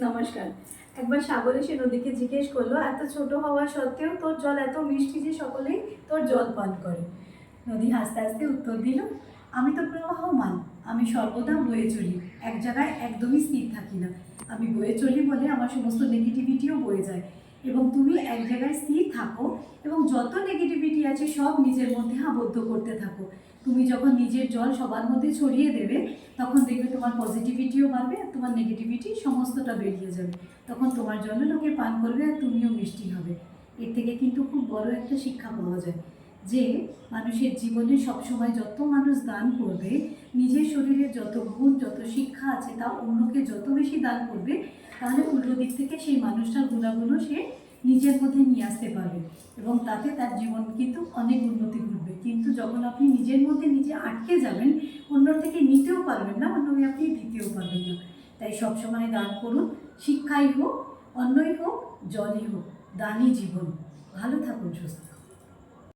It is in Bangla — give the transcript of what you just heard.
নমস্কার। একবার সাগর এসে নদীকে জিজ্ঞেস করল, এত ছোট হওয়া সত্ত্বেও তোর জল এত মিষ্টি যে সকলেই তোর জল পান করে? নদী হাসতে হাসতে উত্তর দিল, আমি তো প্রবাহমান, আমি সর্বদা বয়ে চলি, এক জায়গায় একদমই স্থির থাকি না। আমি বয়ে চলি বলে আমার সমস্ত নেগেটিভিটিও বয়ে যায়। এবং তুমি এক জায়গায় স্থির থাকো এবং যত নেগেটিভিটি আছে সব নিজের মধ্যে আবদ্ধ করতে থাকো। তুমি যখন নিজের জল সবার মধ্যে ছড়িয়ে দেবে, তখন তোমার পজিটিভিটিও বাড়বে আর তোমার নেগেটিভিটি সমস্তটা বেরিয়ে যাবে। তখন তোমার জন্য লোকে পান করবে আর তুমিও মিষ্টি হবে। এর থেকে কিন্তু খুব বড় একটা শিক্ষা পাওয়া যায় যে মানুষের জীবনে সবসময় যত মানুষ দান করবে, নিজের শরীরে যত গুণ, যত শিক্ষা আছে তা অন্যকে যত বেশি দান করবে, তাহলে উল্টো দিক থেকে সেই মানুষটার গুণাগুণও সে নিজের মধ্যে নিয়ে আসতে পারবে। এবং তাতে তার জীবন কিন্তু অনেক উন্নতি যখন আপনি নিজের মধ্যে নিজে আটকে যাবেন অন্য থেকে নিতেও পারবেন না অন্য আপনি দিতেও পারবেন না। তাই সবসময় দান করুন, শিক্ষাই হোক, অন্যই হোক, জলই হোক, দানই জীবন।